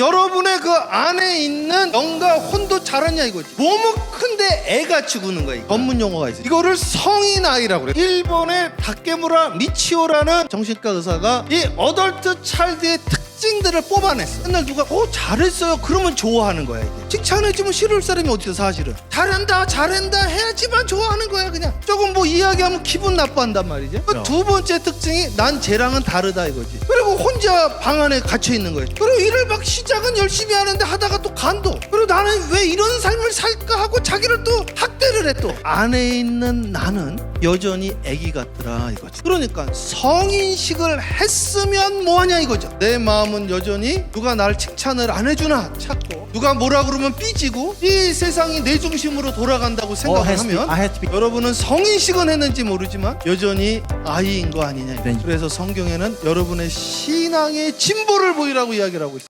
여러분의 그 안에 있는 영과 혼도 자랐냐 이거지. 몸은 큰데 애같이 구는 거야. 이거. 전문 용어가 있어. 이거를 성인 아이라고 그래. 일본의 다케무라 미치오라는 정신과 의사가 이 어덜트 차일드의 특 징들을 뽑아냈어. 맨날 누가 어 잘했어요. 그러면 좋아하는 거야 이게. 칭찬해주면 싫을 사람이 어디 있어 사실은. 잘한다 잘한다 해야지만 좋아하는 거야 그냥. 조금 뭐 이야기하면 기분 나빠한단 말이죠. 그두 번째 특징이 난 쟤랑은 다르다 이거지. 그리고 혼자 방 안에 갇혀 있는 거예요. 그리고 일을 막 시작은 열심히 하는데 하다가 또 간도. 나는 왜 이런 삶을 살까 하고 자기를 또 학대를 해 또. 안에 있는 나는 여전히 애기 같더라 이거지. 그러니까 성인식을 했으면 뭐하냐 이거죠. 내 마음은 여전히 누가 날 칭찬을 안 해주나 찾고 누가 뭐라 그러면 삐지고 이 세상이 내 중심으로 돌아간다고 has to be- 생각하면 I had to be. 여러분은 성인식은 했는지 모르지만 여전히 아이인 거 아니냐. 네. 그래서 성경에는 여러분의 신앙의 진보를 보이라고 이야기를 하고 있습니다.